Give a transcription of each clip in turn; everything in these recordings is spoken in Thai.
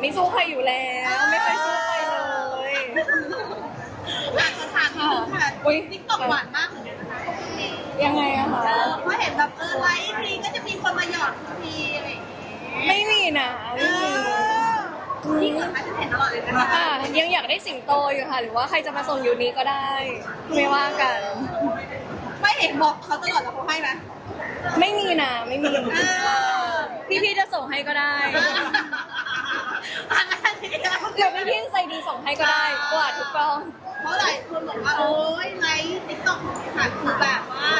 ไม่สู้ใครอยู่แล้ว ไม่เคยสู้ใครเลยอะขอถามนิดนึงค่ะอุ๊ยติ๊กต็อกหวานมากเหมือนกันนะคะช่วงนี้ยังไงอะคะเออเพราะเห็นแบบเออไลฟ์ทีก็จะมีคนมาหยอดทีอะไรอย่างเงี้ยไม่มีนะเอไม่มีอที่เกิดมาจะเห็นตลอดเลยนะคะ อะยังอยากได้สิงโตอยู่ค่ะ หรือว่าใครจะมาส่งยูนี้ก็ได้ ไม่ว่ากัน ไม่เห็นบอกเขาตลอดแล้วเขาให้ไหมไม่มีนะไม่มีเออพี่ๆจะส่งให้ก็ได้อันนั้นที่ เราหรือพี่ๆใจดีส่งให้ก็ได้กวาดทุกกล้อง เพราะหลายคนบอกว่าโอ๊ยไลฟ์ติ๊กต็อกค่ะคือแบบว่า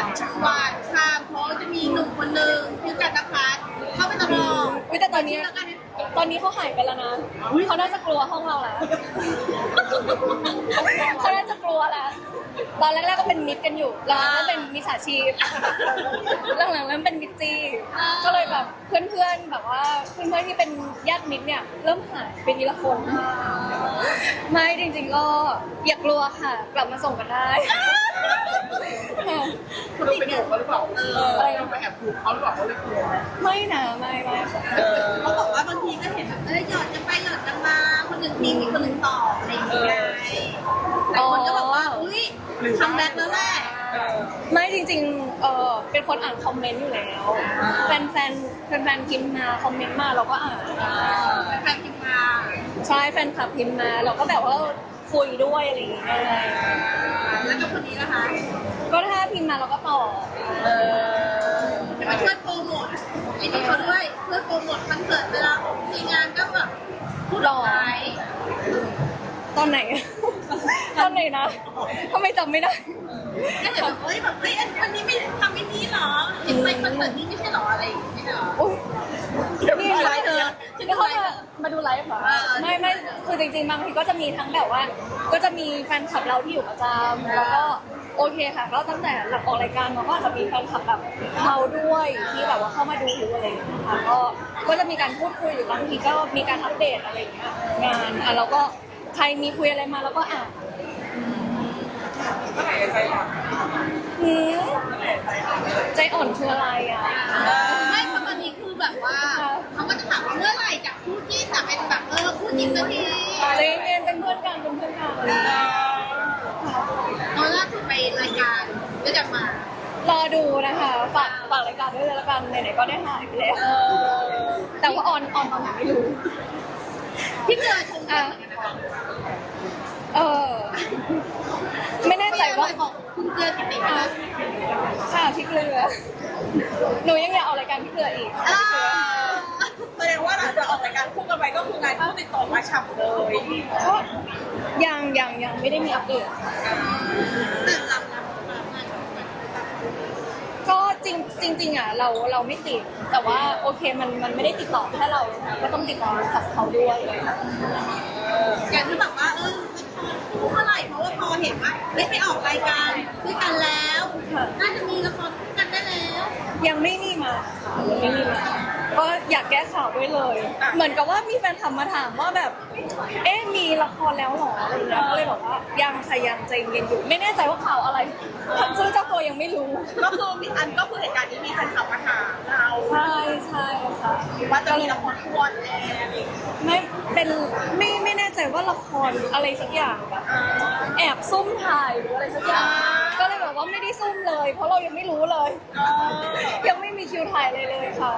หวานชามเพราะจะมีหนุ่มคนหนึ่งชื่อกันนภัสเข้าไปตลอดอุ๊ยแต่ตอนนี้แล้วกันตอนนี้เขาหายไปแล้วนะเขาน่าจะกลัวห้องเราแล้วเขาน่าจะกลัวแล้ว ตอนแรกๆก็เป็นมิตรกันอยู่หลังๆก็เป็นมิจฉาชีพหลังๆเริ่มเป็นมิตรจีก็เลยแบบเพื่อนๆแบบว่าเพื่อนๆที่เป็นญาติมิตรเนี่ยเริ่มหายเป็นทีละคนไม่จริง ๆ ก็อย่ากลัวค่ะ กลับมาส่งกันได้ค่ะเขาติดอยู่เขาหรือเปล่าเอออะไรนะไปแอบถูกเขาหรือเปล่าเขาเลยกลัวไม่นะไม่ไม่ค่ะเขาบอกว่าบางทีก็ แรกแล้วแหละไม่จริงๆเออเป็นคนอ่านคอมเมนต์อยู่แล้ว แฟนแฟนแฟนแฟนๆพิมพ์มาคอมเมนต์มาเราก็อ่านแฟนพิมพ์มาใช่แฟนคลับพิมพ์มา เราก็แบบว่าคุยด้วยอะไรอย่างเงี้ยแล้วก็คนนี้นะคะ ก็ถ้าพิมพ์มาเราก็ตอบจะมาช่วยโปรโมทไอ้นี่เขาด้วยเพื่อโปรโมทคอนเสิร์ตเวลามีงานก็แบบพูดหอล่ออกไปตอนไหน ตอนไหนนะทำไมจำไม่ได้ ก็จะแบบเฮ้ยแบบเฮ้ยอันอันนี้ไม่ทำไม่นี้หรอเห็นไปคอนเสิร์ตนี้ไม่ใช่หรออะไรอย่างเงี้ยไม่ใช่หรออุ๊ยนี่ดูไลไลฟ์ฟ์เธเธออแล้วเขามามาดูไลฟ์เหรอเออไม่ไม่คือจริงๆบางทีก็จะมีทั้งแบบว่า ก็จะมีแฟนคลับเราที่อยู่ประจำแล้วก็โอเคค่ะ ก็ตั้งแต่หลังออกรายการมาก็อาจจะมีแฟนคลับแบบเราด้วยที่แบบว่าเข้ามาดูอะไรอย่างเงี้ยค่ะก็ก็จะมีการพูดคุยหรือบางทีก็มีการอัปเดตอะไรอย่างเงี้ยงานอะเราก็ใครมีคุยอะไรมาเราก็อ่าน หืมใจอ่อนคืออะไรอะ ไม่เพราะตอนนี้คือแบบว่าเขาก็จะถามว่าเมื่อไหร่จากคู่จิ้นจะเป็นแบบเออคู่จิ้นสักทีใจเย็นเป็นเพื่อนกันเป็นเพื่อนกันตอนล่าสุดไปรายการก็จะมา รอดูนะคะฝากฝากรายการด้วยแล้วกันไหนๆก็ได้หายไปแล้วแต่ว่าออนออนตอนไหนไม่รู้พี่เกลือชมกันเหมือนกันนะคะเออไม่แน่ใจ ว่าบอกคุณเกลือกิติค่ะค่ะพี่เกลือ หนูยังอยากออกรายการพี่เกลืออีกอ่าแสดงว่าหลังจากออกรายการคู่กันไปก็คืองานคู่ติดต่อมาฉ่ำเลยก็ยังยังยังไม่ได้มีอัปเดตตื่นรับรับรับงานก็จริงจริงๆอะเราเราไม่ติด แต่ว่าโอเคมันมันไม่ได้ติดต่อแค่เรา ก็ต้องติดต่อกับเขาด้วยอย่างที่แบบ เออคู่เมื่อไหร่เพราะว่าพอเห็นว่าได้ไปออกรายการด้วยกันแล้ว น่าจะมีละครด้วยกันได้แล้ว ยังไม่มีมาค่ะยังไม่มีมา ก็อยากแก้ข่าวด้วยเลย เหมือนกับว่ามีแฟนคลับมาถามว่าแบบ เอ๊ะมีละครแล้วเหรออะไรเงี้ยก็เลยบอกว่ายังค่ะยังใจเย็นอยู่ ไม่แน่ใจว่าข่าวอะไรซึ่งเจ้าตัวยังไม่รู้ ก็คือมีอันก็คือเหตุการณ์นี้มีแฟนคลับมาถามเราใช่ใช่ค่ะว่าจะมีละครคู่ออนแอร์อะไรอย่างเงี้ยไม่เป็นไม่ไม่แน่ใจว่าละครอะไรสักอย่างแบบแอบซุ่มถ่ายหรืออะไรสักอย่างก็เลยบอกว่าไม่ได้ซุ่มเลย เพราะเรายังไม่รู้เลย ยังไม่มีคิวถ่ายเลยเลยค่ะ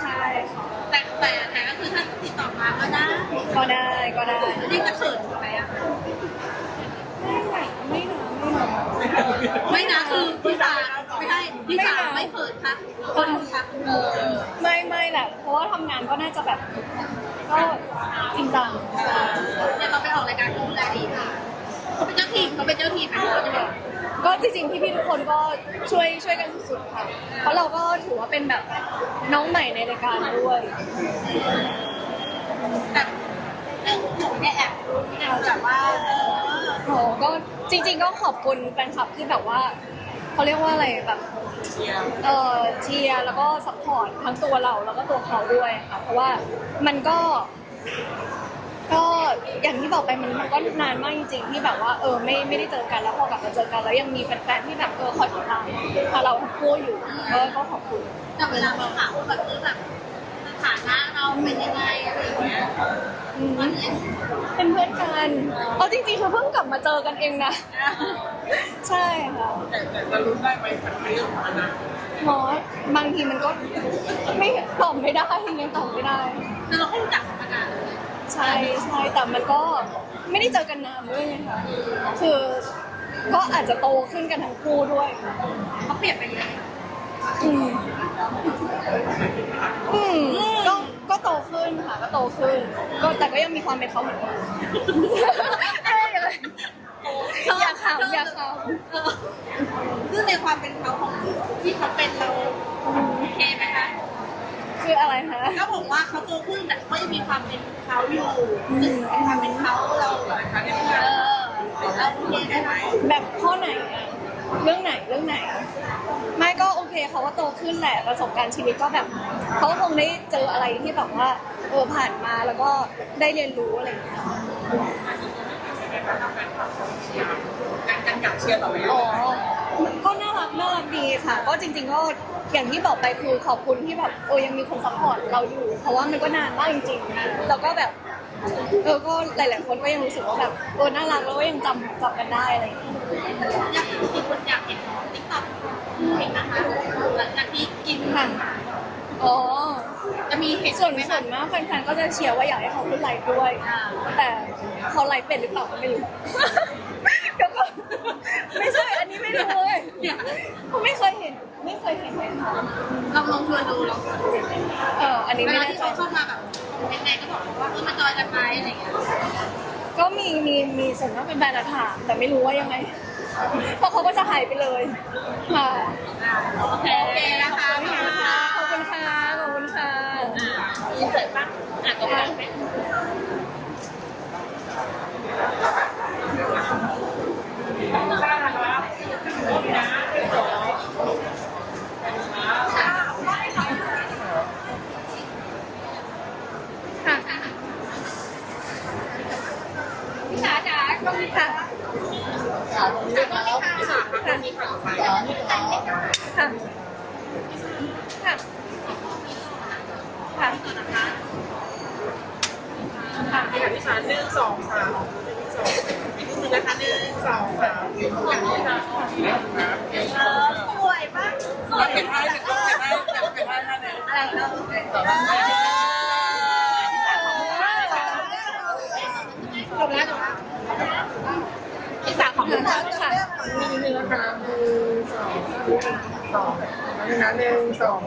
ใช่ใช่ค่ะแต่แต่แต่ก็คือถ้าติดต่อมาก็ได้ก็ได้ก็ได้นี่จะเขินถูกไหมอะไม่หนาไม่หนาไม่หนาไม่นะคือพี่สาไม่ใช่พี่สาไม่เขินค่ะคนค่ะเออไม่ไม่แหละเพราะว่าทำงานก็น่าจะแบบก็จริงจังเดี๋ยวเราไปออกรายการดูแลดีค่ะเขาเป็นเจ้าทีมเขาเป็นเจ้าทีมนะเขาจะบอก ก็จริงๆพี่ๆทุกคนก็ช่วยช่วยกันสุดๆค่ะ เพราะเราก็ถือว่าเป็นแบบน้องใหม่ในรายการด้วยแต่เรื่องผมเนี่ยแอบแอบแบบว่าเออโหก็จริง ๆ ก็ขอบคุณแฟนคลับที่แบบว่าเขาเรียกว่าอะไรแบบเออเชียร์แล้วก็ซัพพอร์ตทั้งตัวเราแล้วก็ตัวเขาด้วยค่ะเพราะว่ามันก็ ก็อย่างที่บอกไปมันมันก็นานมากจริงๆที่แบบว่าเออไม่ไม่ได้เจอกันแล้วพอกลับมาเจอกันแล้วยังมีแฟนๆที่แบบเออคอยติดตามพาเราทั้งคู่อยู่ก็ก็ขอบคุณแต่เวลาเราถามว่าแบบเออแบบสถานะเราเราเป็นยังไงอะไรอย่างเงี้ยอืมเป็นเพื่อนกันเอาจริงๆคือเพิ่งกลับมาเจอกันเองนะใช่ค่ะแต่แต่จะรู้ได้ไหมมันเป็นเรื่องของอนาคตหมอบางทีมันก็ไม่ตอบไม่ได้ยังตอบไม่ได้คือเราก็รู้จักกันมานาน ใช่ใช่แต่มันก็ไม่ได้เจอกันนานด้วยไงค่ะคือก็อาจจะโตขึ้นกันทั้งคู่ด้วยเขาเปลี่ยนไปเลยอืมอืมก็ก็โตขึ้นค่ะก็โตขึ้น ก็แต่ก็ยังมีความเป็นเขาเหมือนเดิมเอ้ยอะไรอย่าขำอย่าขเออซึ่งในความเป็นเขาของที่เขาเป็นเราโอเคไหมคะำ คืออะไรคะ ก็บอกว่าเขาโตขึ้นแต่ก็ยังมีความเป็นเขาอยู่ซึ่งเป็นความเป็นเขาเรานะคะเนี่ยเออเราโอเคไหมคะแบบข้อไหนอะเรื่องไหนเรื่องไหน ไม่ก็โอเคเขาว่าโตขึ้นแหละประสบการณ์ชีวิตก็แบบเขาก็คงได้เจออะไรที่แบบว่าเออผ่านมาแล้วก็ได้เรียนรู้อะไรอย่างเงี้ยการการอยากเชียร์ต่อไปอ๋อก็น่ารัก น่ารักดีค่ะ ก็จริง ๆ ก็อย่างที่บอกไปคือขอบคุณที่แบบเออยังมีคนซัพพอร์ตเราอยู่ เพราะว่ามันก็นานมากจริงๆแล้วก็แบบเออก็หลาย ๆ คนก็ยังรู้สึกว่าแบบเออน่ารักแล้วก็ยังจำจำกันได้อะไรอย่างเงี้ยอยากมีคนอยากเห็นติ๊กต็อกเห็นนะคะหลังจากที่กินค่ะอ๋อจะมีเห็นส่วนส่วนมากแฟนๆก็จะเชียร์ว่าอยากให้เขาขึ้นไลฟ์ด้วย แต่เขาไลฟ์เป็นหรือเปล่าก็ไม่รู้ เดี๋ยวก่อนไม่ใช่ อันนี้ไม่ รู้เลยเขาไม่เคยเห็น ไม่เคยเห็นเลยค่ะลองลองชวนดูลองชวนดูเอออันนี้เวไม่ลาแน่ที่ใจเขาเข้ามาแบบยังไงก็บอกว่าเออมาจอยกันไหมอะไรอย่างเงี้ยก็มีมีมีส่วนมากเป็นแบรนด์อะถามแต่ไม่รู้ว่ายังไงเพราะเขาก็จะหายไปเลยค่ะ โอเคนะคะ ขอบคุณค่ะ ขอบคุณค่ะ ยินเสร็จปะอะตรงกลางไหม ค่ะ พี่จ๋าจ๋าตรงนี้ ค่ะ ค่ะตรงนี้ค่ะ ที่สามครับวันนี้ค่ะไป ค่ะ ค่ะ ค่ะ ค่ะที่ไหนที่สามหนึ่งสองสามสองอีกนิดนึงนะคะหนึ่งสองสามอย่างนี้ค่ะเออสวยมากสวยเก็บให้เก็บให้เก็บให้เก็บให้ท่านเนี่ยอะไรเนาะจบแล้วจบแล้วพี่สาวของค่ะคุณค่ะมีนิดนึงนะคะหนึ่งสองสามสองนึ่งนะหนึ่งสอง